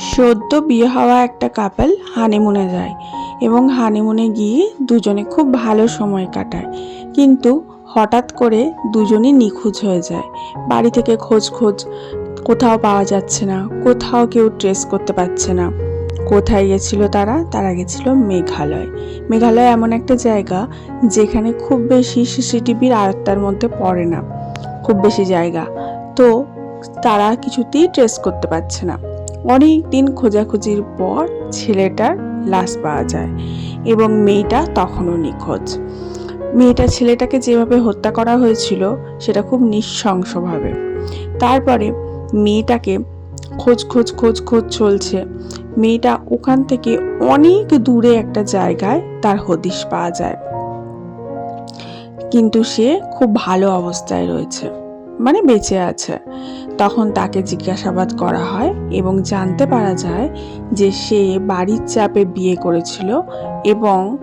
সদ্য বিয়ে হওয়া একটা কাপল হানিমুনে যায় এবং হানিমুনে গিয়ে দুজনে খুব ভালো সময় কাটায়। কিন্তু হঠাৎ করে দুজনই নিখোঁজ হয়ে যায়। বাড়ি থেকে খোঁজ খোঁজ কোথাও পাওয়া যাচ্ছে না, কোথাও কেউ ট্রেস করতে পারছে না। কোথায় গেছিল তারা? তারা গেছিল মেঘালয়। মেঘালয় এমন একটা জায়গা যেখানে খুব বেশি সিসিটিভির আয়ত্তার মধ্যে পড়ে না। খুব বেশি জায়গা। তো তারা কিছুতেই ট্রেস করতে পারছে না। অনেক দিন খোঁজাখুঁজির পর ছেলেটার লাশ পাওয়া যায় এবং মেয়েটা তখনও নিখোঁজ। মেয়েটা ছেলেটাকে যেভাবে হত্যা করা হয়েছিল, সেটা খুব নিঃশংসভাবে। তারপরে মেয়েটাকে খোঁজ খোঁজ খোঁজ খোঁজ চলছে। মেয়েটা ওখান থেকে অনেক দূরে একটা জায়গায় তার হদিশ পাওয়া যায়। কিন্তু সে খুব ভালো অবস্থায় রয়েছে মানে বেঁচে আছে। তখন তাকে জিজ্ঞাসাবাদ করা হয় এবং জানতে পারা যায় যে সে বাড়ির চাপে বিয়ে করেছিল এবং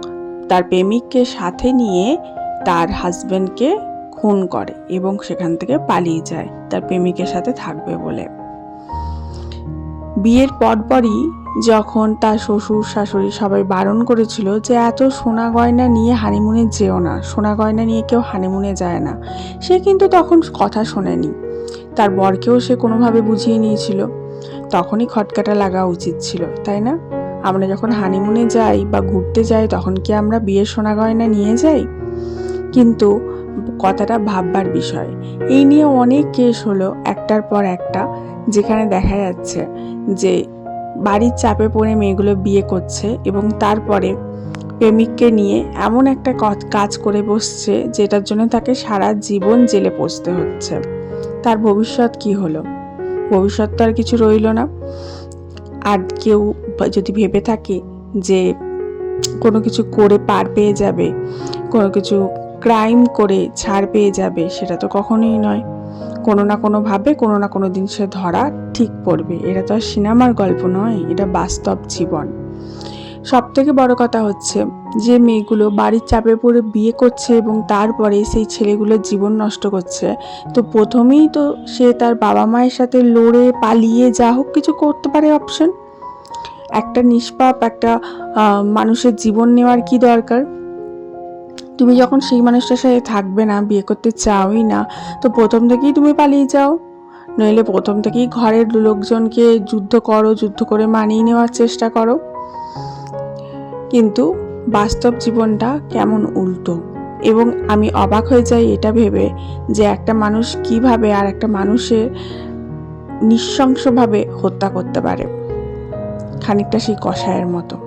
তার প্রেমিককে সাথে নিয়ে তার হাজবেন্ডকে খুন করে এবং সেখান থেকে পালিয়ে যায়, তার প্রেমিকের সাথে থাকবে বলে। বিয়ের পরপরই যখন তার শ্বশুর শাশুড়ি সবাই বারণ করেছিল যে এত সোনা গয়না নিয়ে হানিমুনে যেও না, সোনা গয়না নিয়ে কেউ হানিমুনে যায় না, সে কিন্তু তখন কথা শোনেনি। তার বরকেও সে কোনোভাবে বুঝিয়ে নিয়েছিল। তখনই খটকাটা লাগা উচিত ছিল, তাই না? আমরা যখন হানিমুনে যাই বা ঘুরতে যাই, তখন কি আমরা বিয়ের সোনা গয়না নিয়ে যাই? কিন্তু কথাটা ভাববার বিষয়। এই নিয়ে অনেক কেস হলো একটার পর একটা, যেখানে দেখা যাচ্ছে যে বাড়ির চাপে পড়ে মেয়েগুলো বিয়ে করছে এবং তারপরে প্রেমিককে নিয়ে এমন একটা কাজ করে বসছে, যেটার জন্য তাকে সারা জীবন জেলে পড়তে হচ্ছে। তার ভবিষ্যৎ কি হলো? ভবিষ্যৎ তো আর কিছু রইল না। আর কেউ যদি ভেবে থাকে যে কোনো কিছু করে পার পেয়ে যাবে, কোনো কিছু ক্রাইম করে ছাড় পেয়ে যাবে, সেটা তো কখনোই নয়। কোনো না কোনোভাবে কোনো না কোনো দিন সে ধরা ঠিক পড়বে। এটা তো আর সিনেমার গল্প নয়, এটা বাস্তব জীবন। সব থেকে বড় কথা হচ্ছে যে মেয়েগুলো বাড়ির চাপে পড়ে বিয়ে করছে এবং তারপরে সেই ছেলেগুলোর জীবন নষ্ট করছে। তো প্রথমেই তো সে তার বাবা মায়ের সাথে লড়ে, পালিয়ে যা হোক কিছু করতে পারে অপশন একটা নিষ্পাপ, একটা মানুষের জীবন নেওয়ার কি দরকার? তুমি যখন সেই মানুষটার সাথে থাকবে না, বিয়ে করতে চাওই না, তো প্রথম থেকেই তুমি পালিয়ে যাও। নইলে প্রথম থেকেই ঘরের লোকজনকে যুদ্ধ করো, যুদ্ধ করে মানিয়ে নেওয়ার চেষ্টা করো। কিন্তু বাস্তব জীবনটা কেমন উল্টো? এবং আমি অবাক হয়ে যাই এটা ভেবে যে একটা মানুষ কীভাবে আর একটা মানুষের নৃশংসভাবে হত্যা করতে পারে। খানিকটা সেই কষায়ের মতো।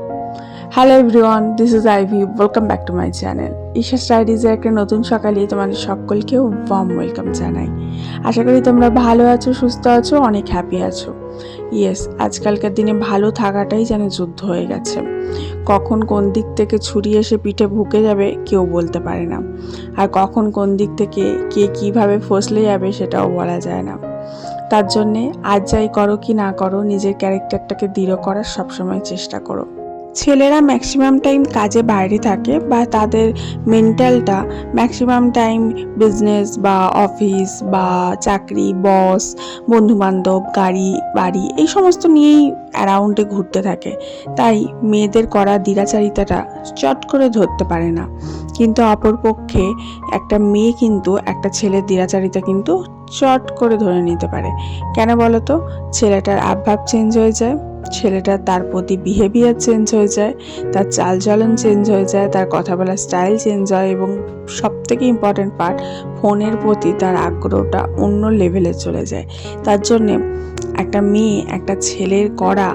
Hello everyone, this is Ivy, welcome back to my channel. Isha স্টাডিজের একটা নতুন সকালে তোমাদের সকলকেও ওয়ার্ম ওয়েলকাম জানাই। আশা করি তোমরা ভালো আছো, সুস্থ আছো, অনেক হ্যাপি আছো। ইয়েস আজকালকার দিনে ভালো থাকাটাই যেন যুদ্ধ হয়ে গেছে। কখন কোন দিক থেকে ছুরি এসে পিঠে ভুকে যাবে কেউ বলতে পারে না। আর কখন কোন দিক থেকে কে কীভাবে ফসলে যাবে সেটাও বলা যায় না। তার জন্যে, আজ যাই করো কি না করো, নিজের ক্যারেক্টারটাকে দৃঢ় করার সবসময় চেষ্টা করো। ছেলেরা ম্যাক্সিমাম টাইম কাজে বাইরে থাকে বা তাদের মেন্টালটা ম্যাক্সিমাম টাইম বিজনেস বা অফিস বা চাকরি বস বন্ধুবান্ধব, গাড়ি, বাড়ি এই সমস্ত নিয়েই অ্যারাউন্ডে ঘুরতে থাকে। তাই মেয়েদের করা দিরাচারিতাটা চট করে ধরতে পারে না। কিন্তু অপরপক্ষে একটা মেয়ে কিন্তু একটা ছেলের দিরাচারিতা কিন্তু চট করে ধরে নিতে পারে। কেন বলো তো ছেলেটার আবভাব চেঞ্জ হয়ে যায়। ছেলেটার তার প্রতি বিহেভিয়ার চেঞ্জ হয়ে যায়, তার চালচলন চেঞ্জ হয়ে যায়, তার কথা বলার স্টাইল চেঞ্জ হয় এবং সব থেকে ইম্পর্ট্যান্ট পার্ট ফোনের প্রতি তার আগ্রহটা অন্য লেভেলে চলে যায়। তার জন্যে একটা মেয়ে, একটা ছেলের করা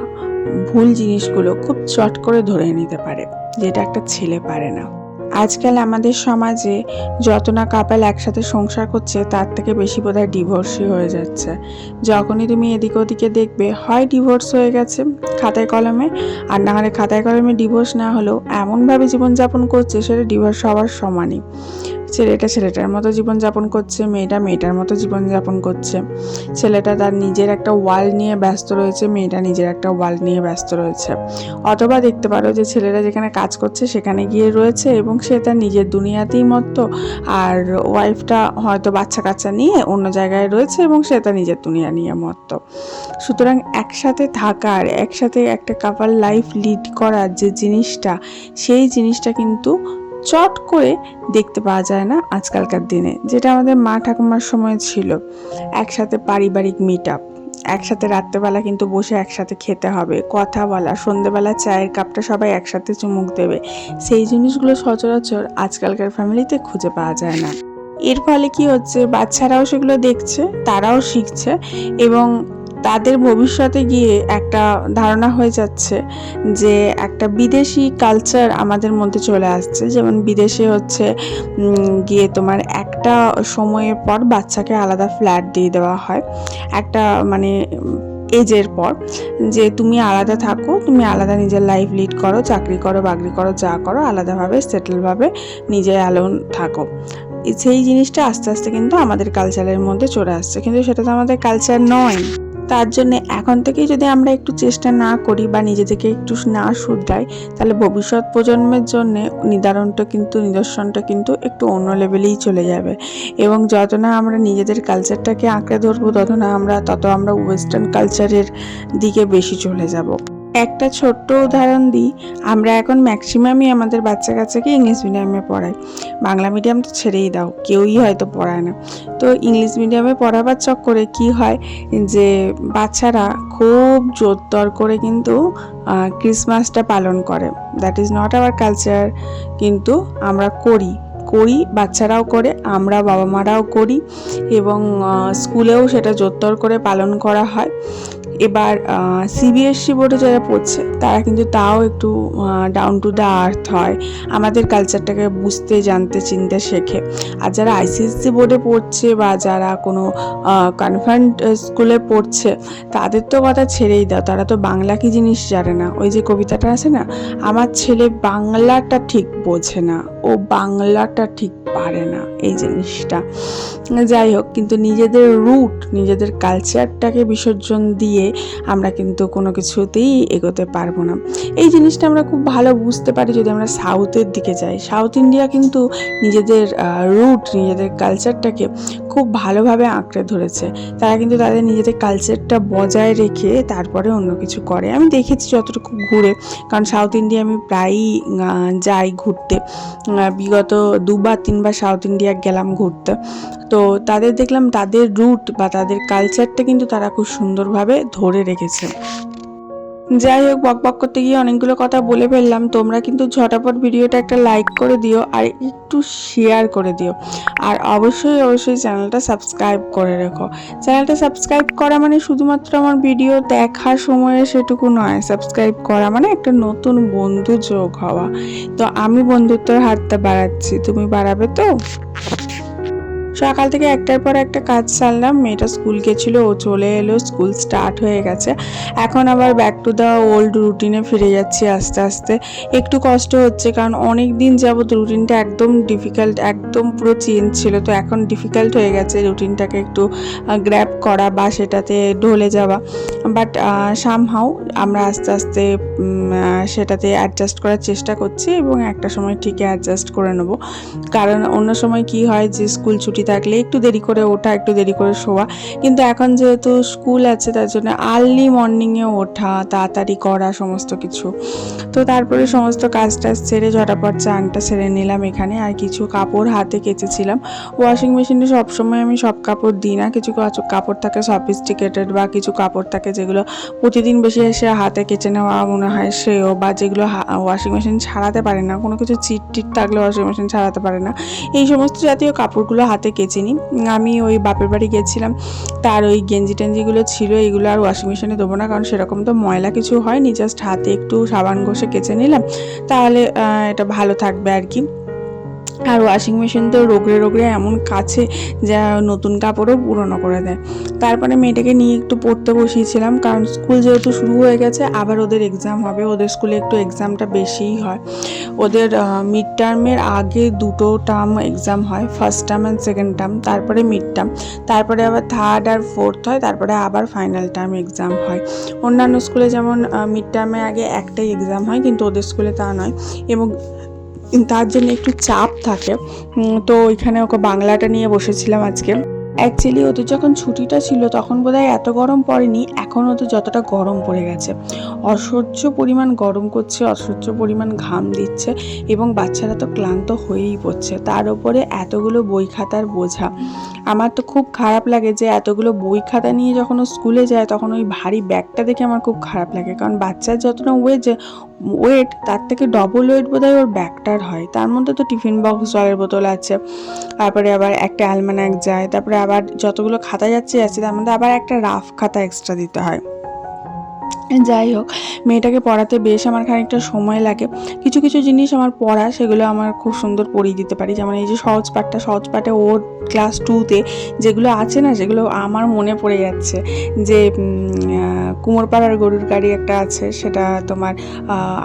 ভুল জিনিসগুলো খুব চট করে ধরে নিতে পারে, যেটা একটা ছেলে পারে না। আজকাল আমাদের সমাজে যত না কাপাল একসাথে সংসার করছে, তার থেকে বেশি বোধহয় ডিভোর্সই হয়ে যাচ্ছে। যখনই তুমি এদিকে ওদিকে দেখবে, হয় ডিভোর্স হয়ে গেছে খাতায় কলমে, আর না হলে খাতায় কলমে ডিভোর্স না হলেও এমনভাবে জীবনযাপন করছে, সেটা ডিভোর্স হওয়ার সমানই। ছেলেটা ছেলেটার মতো জীবনযাপন করছে, মেয়েটা মেয়েটার মতো জীবনযাপন করছে। ছেলেটা তার নিজের একটা ওয়াল নিয়ে ব্যস্ত রয়েছে, মেয়েটা নিজের একটা ওয়াল নিয়ে ব্যস্ত রয়েছে। অথবা দেখতে পারো যে ছেলেরা যেখানে কাজ করছে সেখানে গিয়ে রয়েছে এবং সে তার নিজের দুনিয়াতেই মত্ত। আর ওয়াইফটা হয়তো বাচ্চা কাচ্চা নিয়ে অন্য জায়গায় রয়েছে এবং সে তার নিজের দুনিয়া নিয়ে মত্ত। সুতরাং একসাথে থাকার একসাথে একটা কাপাল লাইফ লিড করার যে জিনিসটা, সেই জিনিসটা কিন্তু চট করে দেখতে পাওয়া যায় না আজকালকার দিনে, যেটা আমাদের মা ঠাকুমার সময় ছিল। একসাথে পারিবারিক মিট আপ একসাথে রাত্রেবেলা কিন্তু বসে একসাথে খেতে হবে, কথা বলা, সন্ধেবেলা চায়ের কাপটা সবাই একসাথে চুমুক দেবে। সেই জিনিসগুলো সচরাচর আজকালকার ফ্যামিলিতে খুঁজে পাওয়া যায় না। এর ফলে কি হচ্ছে, বাচ্চারাও সেগুলো দেখছে, তারাও শিখছে এবং তাদের ভবিষ্যতে গিয়ে একটা ধারণা হয়ে যাচ্ছে যে একটা বিদেশি কালচার আমাদের মধ্যে চলে আসছে। যেমন বিদেশে হচ্ছে গিয়ে তোমার একটা সময়ের পর বাচ্চাকে আলাদা ফ্ল্যাট দিয়ে দেওয়া হয়। একটা মানে এজের পর যে তুমি আলাদা থাকো, তুমি আলাদা নিজের লাইফ লিড করো, চাকরি করো, বাকরি করো, যা করো, আলাদাভাবে সেটেলভাবে নিজে অ্যালোন থাকো। সেই জিনিসটা আস্তে আস্তে কিন্তু আমাদের কালচারের মধ্যে চলে আসছে। কিন্তু সেটা তো আমাদের কালচার নয়। তার জন্য এখন থেকেই যদি আমরা একটু চেষ্টা না করি বা নিজেদেরকে একটু না শুধরাই, তাহলে ভবিষ্যৎ প্রজন্মের জন্য নিদারণটা কিন্তু, নিদর্শনটা কিন্তু একটু অন্য লেভেলেই চলে যাবে। এবং যত না আমরা নিজেদের কালচারটাকে আঁকড়ে ধরবো, তত না আমরা, তত আমরা ওয়েস্টার্ন কালচারের দিকে বেশি চলে যাব। একটা ছোট্ট উদাহরণ দিই। আমরা এখন ম্যাক্সিমামই আমাদের বাচ্চা কাচ্চাকে ইংলিশ মিডিয়ামে পড়াই। বাংলা মিডিয়াম তো ছেড়েই দাও, কেউই হয়তো পড়ায় না। তো ইংলিশ মিডিয়ামে পড়াবার চক্করে কি হয় যে, বাচ্চারা খুব জোরতর করে কিন্তু ক্রিসমাসটা পালন করে। That is not our culture কিন্তু আমরা করি করি, বাচ্চারাও করে, আমরা বাবা মারাও করি এবং স্কুলেও সেটা জোরতর করে পালন করা হয়। এবার সিবিএসসি বোর্ডে যারা পড়ছে, তারা কিন্তু তাও একটু ডাউন টু দ্য আর্থ হয়। আমাদের কালচারটাকে বুঝতে, জানতে, চিনতে শেখে। আর যারা আইসিএসসি বোর্ডে পড়ছে বা যারা কোনো কনভেন্ট স্কুলে পড়ছে, তাদের তো কথা ছেড়েই দাও। তারা তো বাংলা কি জিনিস জানে না? ওই যে কবিতাটা আছে না? আমার ছেলে বাংলাটা ঠিক বোঝে না। ও বাংলাটা ঠিক পারে না এই জিনিসটা। যাই হোক, কিন্তু নিজেদের রুট নিজেদের কালচারটাকে বিসর্জন দিয়ে আমরা কিন্তু কোনো কিছুতেই এগোতে পারব না। এই জিনিসটা আমরা খুব ভালো বুঝতে পারি যদি আমরা সাউথের দিকে যাই। সাউথ ইন্ডিয়া কিন্তু নিজেদের রুট নিজেদের কালচারটাকে খুব ভালোভাবে আঁকড়ে ধরেছে। তারা কিন্তু তাদের নিজেদের কালচারটা বজায় রেখে তারপরে অন্য কিছু করে। আমি দেখেছি যতটুকু ঘুরে, কারণ সাউথ ইন্ডিয়া আমি প্রায়ই যাই ঘুরতে। বিগত দুবার, তিনবার সাউথ ইন্ডিয়া গেলাম ঘুরতে। তো তাদের দেখলাম তাদের রুট বা তাদের কালচারটা কিন্তু তারা খুব সুন্দরভাবে ধরে রেখেছে। যাই হোক, বক বক করতে গিয়ে অনেকগুলো কথা বলে ফেললাম। তোমরা কিন্তু ঝটাপট ভিডিওটা একটা লাইক করে দিও আর একটু শেয়ার করে দিও। আর অবশ্যই অবশ্যই চ্যানেলটা সাবস্ক্রাইব করে রেখো। চ্যানেলটা সাবস্ক্রাইব করা মানে শুধুমাত্র আমার ভিডিও দেখার সময়ে সেটুকু নয় সাবস্ক্রাইব করা মানে একটা নতুন বন্ধু যোগ হওয়া। তো আমি বন্ধুত্বর হাতটা বাড়াচ্ছি। তুমি বাড়াবে তো? সকাল থেকে একটার পর একটা কাজ সারলাম। মেয়েটা স্কুল গেছিল, ও চলে এলো, স্কুল স্টার্ট হয়ে গেছে। এখন আবার ব্যাক টু দ্য ওল্ড রুটিনে ফিরে যাচ্ছি আস্তে আস্তে। একটু কষ্ট হচ্ছে কারণ অনেক দিন যাবত রুটিনটা একদম ডিফিকাল্ট একদম পুরো চেঞ্জ ছিল। তো এখন ডিফিকাল্ট হয়ে গেছে রুটিনটাকে একটু গ্র্যাব করা বা সেটাতে ঢলে যাওয়া। বাট সামহাও আমরা আস্তে আস্তে সেটাতে অ্যাডজাস্ট করার চেষ্টা করছি এবং একটা সময় ঠিকই অ্যাডজাস্ট করে নেব। কারণ অন্য সময় কি হয় যে, স্কুল ছুটি থাকলে একটু দেরি করে ওঠা, একটু দেরি করে শোয়া। কিন্তু এখন যেহেতু স্কুল আছে, তার জন্য আর্লি মর্নিংয়ে ওঠা, তাড়াতাড়ি করা, সমস্ত কিছু। তো তারপরে সমস্ত কাজ টাজ সেরে ঝটাপট চানটা সেরে নিলাম এখানে। আর কিছু কাপড় হাতে কেচেছিলাম। ওয়াশিং মেশিনে সবসময় আমি সব কাপড় দিই না। কিছু কাপড় থাকে সফিস্টিকেটেড বা কিছু কাপড় থাকে যেগুলো প্রতিদিন বেশি এসে হাতে কেচে নেওয়া মনে হয় সেও বা যেগুলো ওয়াশিং মেশিন ছাড়াতে পারে না। কোনো কিছু চিট টিট থাকলে ওয়াশিং মেশিন ছাড়াতে পারে না। এই সমস্ত জাতীয় কাপড়গুলো হাতে কেচে নিই আমি ওই বাপের বাড়ি গেছিলাম। তার ওই গেঞ্জি টেঞ্জিগুলো ছিল, এগুলো আর ওয়াশিং মেশিনে দেবো না, কারণ সেরকম তো ময়লা কিছু হয়নি জাস্ট হাতে একটু সাবান ঘষে কেচে নিলাম। তাহলে এটা ভালো থাকবে আর কি। আর ওয়াশিং মেশিন তো রোগড়ে রোগড়ে এমন কাছে যা নতুন কাপড়ও পুরনো করে দেয়। তারপরে মেয়েটাকে নিয়ে একটু পড়তে বসিয়েছিলাম, কারণ স্কুল যেহেতু শুরু হয়ে গেছে, আবার ওদের এক্সাম হবে, ওদের স্কুলে একটু এক্সামটা বেশিই হয়। ওদের মিড টার্মের আগে দুটো টার্ম এক্সাম হয় first term and second term তারপরে মিড টার্ম তারপরে আবার থার্ড আর ফোর্থ হয়, তারপরে আবার ফাইনাল টার্ম এক্সাম হয়। অন্যান্য স্কুলে যেমন মিড টার্মের আগে একটাই এক্সাম হয়, কিন্তু ওদের স্কুলে তা নয়। এবং তার জন্য একটু চাপ থাকে। তো ওইখানে ওকে বাংলাটা নিয়ে বসেছিলাম আজকে। অ্যাকচুয়ালি ওদের যখন ছুটিটা ছিল, তখন বোধহয় এত গরম পড়েনি, এখন ওদের যতটা গরম পড়ে গেছে। অসহ্য পরিমাণ গরম করছে, অসহ্য পরিমাণ ঘাম দিচ্ছে, এবং বাচ্চারা তো ক্লান্ত হয়েই পড়ছে। তার উপরে এতগুলো বই খাতার বোঝা। আমার তো খুব খারাপ লাগে যে এতগুলো বই খাতা নিয়ে যখন ও স্কুলে যায়, তখন ওই ভারী ব্যাগটা দেখে আমার খুব খারাপ লাগে। কারণ বাচ্চার যতটা ওয়েট ওয়েট তার থেকে ডবল ওয়েট বোধহয় ওর ব্যাগটার হয়। তার মধ্যে তো টিফিন বক্স জলের বোতল আছে, তারপরে আবার একটা অ্যালমানাক যায়, তারপরে আবার যতগুলো খাতা যাচ্ছে যাচ্ছে, তার মধ্যে আবার একটা রাফ খাতা এক্সট্রা দিতে হয়। যাই হোক, মেয়েটাকে পড়াতে বেশ আমার খানিকটা সময় লাগে। কিছু কিছু জিনিস আমার পড়া, সেগুলো আমার খুব সুন্দর পড়িয়ে দিতে পারি। যেমন এই যে সহজ পাঠটা, সহজ পাঠে ওর ক্লাস টুতে যেগুলো আছে না, সেগুলো আমার মনে পড়ে যাচ্ছে। যে কুমোরপাড়ার গরুর গাড়ি একটা আছে, সেটা তোমার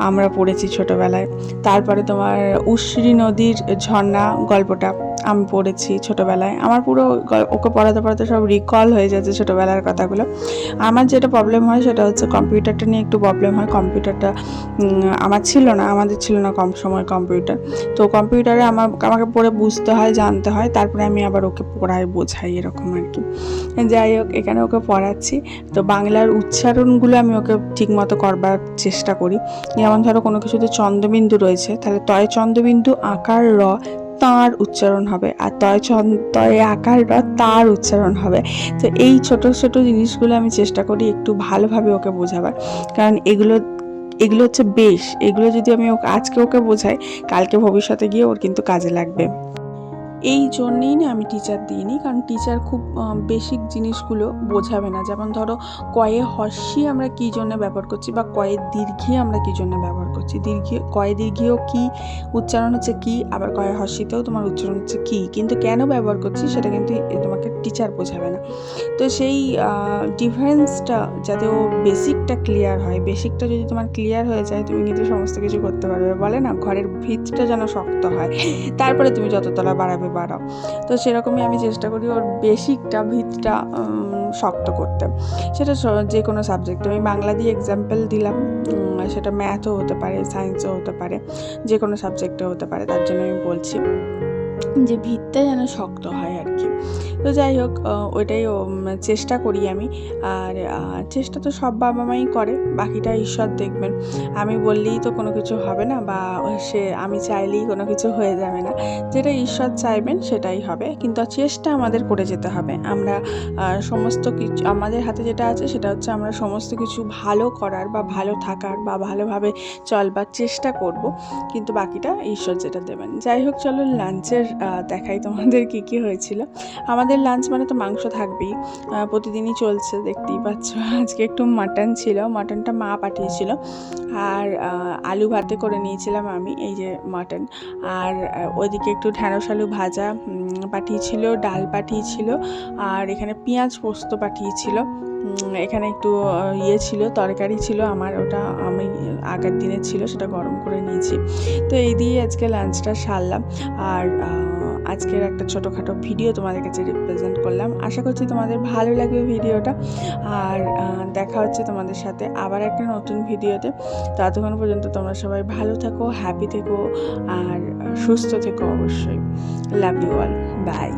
আমরা পড়েছি ছোটোবেলায়। তারপরে তোমার উশ্রী নদীর ঝর্ণা গল্পটা আমি পড়েছি ছোটোবেলায়। আমার পুরো ওকে পড়াতে পড়াতে সব রিকল হয়ে যাচ্ছে ছোটোবেলার কথাগুলো। আমার যেটা প্রবলেম হয়, সেটা হচ্ছে কম্পিউটারটা নিয়ে একটু প্রবলেম হয়। কম্পিউটারটা আমার ছিল না, আমাদের ছিল না কম সময় কম্পিউটার। তো কম্পিউটারে আমার, আমাকে পড়ে বুঝতে হয়, জানতে হয়, তারপরে আমি আবার ওকে পড়াই, বোঝাই, এরকম আর কি। যাই হোক, এখানে ওকে পড়াচ্ছি। তো বাংলার উচ্চারণগুলো আমি ওকে ঠিকমতো করবার চেষ্টা করি। যেমন ধরো কোনো কিছুতে চন্দ্রবিন্দু রয়েছে, তাহলে তয় চন্দ্রবিন্দু আকার র তাঁর উচ্চারণ হবে আর তয় তয়ে আকার র তার উচ্চারণ হবে। তো এই ছোট ছোট জিনিসগুলো আমি চেষ্টা করি একটু ভালোভাবে ওকে বোঝাবার। কারণ এগুলো এগুলো হচ্ছে বেশ। এগুলো যদি আমি আজকে ওকে বোঝাই, কালকে ভবিষ্যতে গিয়ে ওর কিন্তু কাজে লাগবে। এই জন্যেই না আমি টিচার দিইনি। কারণ টিচার খুব বেসিক জিনিসগুলো বোঝাবে না। যেমন ধরো, কয়ে হর্ষি আমরা কী জন্য ব্যবহার করছি বা কয়ে দীর্ঘি আমরা কী জন্য ব্যবহার করছি? দীর্ঘি, কয়ে দীর্ঘিও কী? উচ্চারণ হচ্ছে কী? আবার কয়ে হর্ষিতেও তোমার উচ্চারণ হচ্ছে কী? কিন্তু কেন ব্যবহার করছি সেটা কিন্তু তোমাকে টিচার বোঝাবে না। তো সেই ডিফারেন্সটা যাতে ও বেসিকটা ক্লিয়ার হয় বেসিকটা যদি তোমার ক্লিয়ার হয়ে যায়, তুমি কিন্তু সমস্ত কিছু করতে পারবে। বলে না, ঘরের ভিতটা যেন শক্ত হয়। তারপরে তুমি যততলা বাড়াবে বাড়াও। তো সেরকমই আমি চেষ্টা করি ওর বেসিকটা ভিতটা শক্ত করতে। সেটা যে কোনো সাবজেক্টে আমি বাংলা দিয়ে এক্সাম্পল দিলাম। সেটা ম্যাথও হতে পারে সায়েন্সও হতে পারে যে কোনো সাবজেক্টেও হতে পারে, তার জন্য আমি বলছি যে ভিতটা যেন শক্ত হয় আর কি তো যাই হোক ওইটাই চেষ্টা করি আমি। আর চেষ্টা তো সব বাবা মাই করে। বাকিটা ঈশ্বর দেখবেন। আমি বললেই তো কোনো কিছু হবে না বা সে আমি চাইলেই কোনো কিছু হয়ে যাবে না। যেটা ঈশ্বর চাইবেন সেটাই হবে। কিন্তু চেষ্টা আমাদের করে যেতে হবে। আমরা সমস্ত কিছু, আমাদের হাতে যেটা আছে সেটা হচ্ছে আমরা সমস্ত কিছু ভালো করার বা ভালো থাকার বা ভালোভাবে চলবার চেষ্টা করব। কিন্তু বাকিটা ঈশ্বর যেটা দেবেন। যাই হোক, চলো লাঞ্চের দেখাই তোমাদের কি কি হয়েছিল। আমাদের লাঞ্চ মানে তো মাংস থাকবেই। প্রতিদিনই চলছে, দেখতেই পাচ্ছ। আজকে একটু মাটন ছিল। মাটনটা মা পাঠিয়েছিল। আর আলু ভাতে করে নিয়েছিলাম আমি, এই যে মাটন। আর ওইদিকে একটু ঢ্যাঁড়স আলু ভাজা পাঠিয়েছিল, ডাল পাঠিয়েছিল, আর এখানে পেঁয়াজ পোস্ত পাঠিয়েছিল। এখানে একটু ইয়ে ছিল, তরকারি ছিল আমার, ওটা আমি আগের দিনে ছিল, সেটা গরম করে নিয়েছি। তো এই দিয়ে আজকে লাঞ্চটা সারলাম। আর আজকের একটা ছোটোখাটো ভিডিও তোমাদের কাছে রিপ্রেজেন্ট করলাম। আশা করছি তোমাদের ভালো লাগবে ভিডিওটা আর দেখা হচ্ছে তোমাদের সাথে আবার একটা নতুন ভিডিওতে ততক্ষণ পর্যন্ত তোমরা সবাই ভালো থেকো হ্যাপি থেকো, আর সুস্থ থেকো অবশ্যই। Love you all by